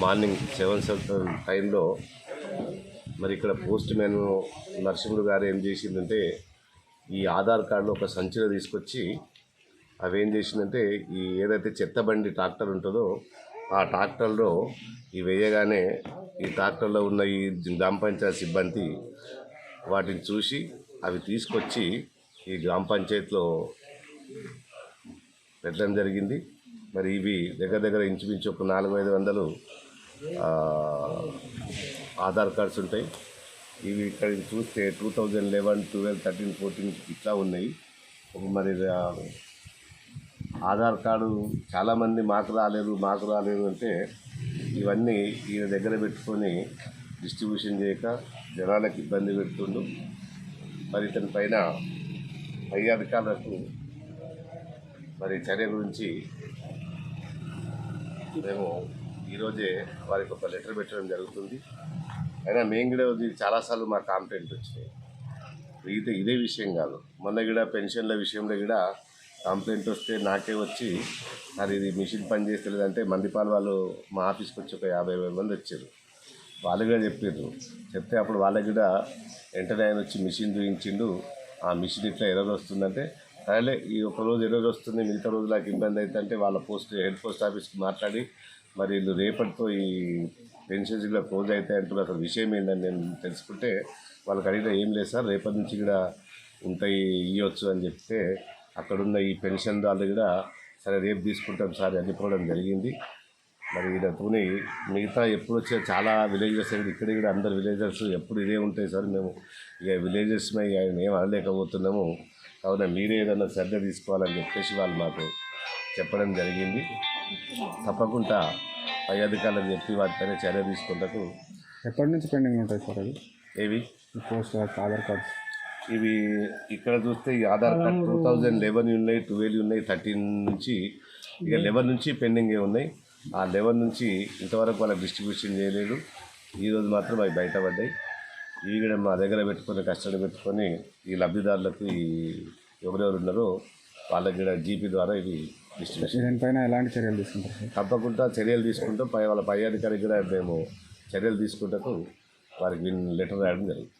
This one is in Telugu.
మార్నింగ్ సెవెన్ సెవెన్ టైంలో మరి ఇక్కడ పోస్ట్ మ్యాన్ నరసింహుడు గారు ఏం చేసిందంటే ఈ ఆధార్ కార్డులో ఒక సంచిలో తీసుకొచ్చి అవి ఏం చేసిందంటే ఈ ఏదైతే చెత్త బండి ట్రాక్టర్ ఉంటుందో ఆ ట్రాక్టర్లో ఈ వేయగానే ఈ ట్రాక్టర్లో ఉన్న ఈ గ్రామ పంచాయతీ సిబ్బంది వాటిని చూసి అవి తీసుకొచ్చి ఈ గ్రామ పంచాయతీలో పెట్టడం జరిగింది. మరి ఇవి దగ్గర దగ్గర ఇంచుమించు ఒక నాలుగు ఐదు వందలు ఆధార్ కార్డ్స్ ఉంటాయి. ఇవి ఇక్కడ చూస్తే two thousand eleven twelve thirteen fourteen ఇట్లా ఉన్నాయి. మరి ఆధార్ కార్డు చాలామంది మాకు రాలేదు మాకు రాలేదు అంటే ఇవన్నీ ఈయన దగ్గర పెట్టుకొని డిస్ట్రిబ్యూషన్ చేయక జనాలకు ఇబ్బంది పెడుతుండు. మరి ఇతని పైన పై అధికారులకు మరి చర్య గురించి మేము ఈరోజే వారికి ఒక లెటర్ పెట్టడం జరుగుతుంది. అయినా మేము కూడా చాలాసార్లు మా కాంప్లైంట్ వచ్చినాయి. ఇది ఇదే విషయం కాదు. మొన్న కూడా పెన్షన్ల విషయంలో కూడా కంప్లైంట్ వస్తే నాకే వచ్చి మరి ఇది మిషన్ పని చేస్తలేదంటే మందిపాల వాళ్ళు మా ఆఫీస్కి వచ్చి ఒక యాభై వేల మంది వచ్చారు. వాళ్ళు కూడా చెప్పారు. చెప్తే అప్పుడు వాళ్ళకి కూడా వెంటనే ఆయన వచ్చి మిషన్ చూపించిండు ఆ మిషన్ ఇట్లా ఎర్రర్ వస్తుందంటే సరేలే ఈ ఒక రోజు ఎర్రర్ వస్తుంది మిగతా రోజులకు ఇబ్బంది అవుతుందంటే వాళ్ళ పోస్ట్ హెడ్ పోస్ట్ ఆఫీస్కి మాట్లాడి మరి వీళ్ళు రేపటితో ఈ పెన్షన్స్ కూడా క్లోజ్ అవుతాయి అంటున్నారు. అసలు విషయం ఏంటని నేను తెలుసుకుంటే వాళ్ళకి అడిగితే ఏం లేదు సార్ రేపటి నుంచి కూడా ఉంటాయి ఇవ్వచ్చు అని చెప్తే అక్కడున్న ఈ పెన్షన్ వాళ్ళు కూడా సరే రేపు తీసుకుంటాం సార్ అని చెప్పడం జరిగింది. మరి ఈయనతోని మిగతా ఎప్పుడు వచ్చే చాలా విలేజెస్ ఇక్కడ కూడా అందరు విలేజర్స్ ఎప్పుడు ఇదే ఉంటాయి సార్. మేము ఇక విలేజెస్ ఆయన ఏం అనలేకపోతున్నాము. కావున మీరే ఏదైనా శ్రద్ధ తీసుకోవాలని చెప్పేసి వాళ్ళు మాకు చెప్పడం జరిగింది. తప్పకుండా పై అధికారులకు చెప్పి వాటిపైన చర్య తీసుకుంటకు ఎప్పటి నుంచి పెండింగ్ ఉంటాయి సార్ అది ఏవి? Post Aadhaar cards. ఇవి ఇక్కడ చూస్తే ఈ Aadhaar card two thousand eleven ఉన్నాయి ట్వెల్వ్ ఉన్నాయి థర్టీన్ నుంచి ఇక లెవెన్ నుంచి పెండింగే ఉన్నాయి. ఆ లెవెన్ నుంచి ఇంతవరకు వాళ్ళకి డిస్ట్రిబ్యూషన్ చేయలేదు. ఈరోజు మాత్రం అవి బయటపడ్డాయి. ఇవి కూడా మా దగ్గర పెట్టుకొని కస్టడీ పెట్టుకొని ఈ లబ్ధిదారులకు ఈ ఎవరెవరు ఉన్నారో వాళ్ళకి కూడా జీపీ ద్వారా ఇవి దీనిపైన ఎలాంటి చర్యలు తీసుకుంటారు తప్పకుండా చర్యలు తీసుకుంటాం. పై వాళ్ళ పై అధికారికి కూడా మేము చర్యలు తీసుకుంటూ వారికి లెటర్ రాయడం జరుగుతుంది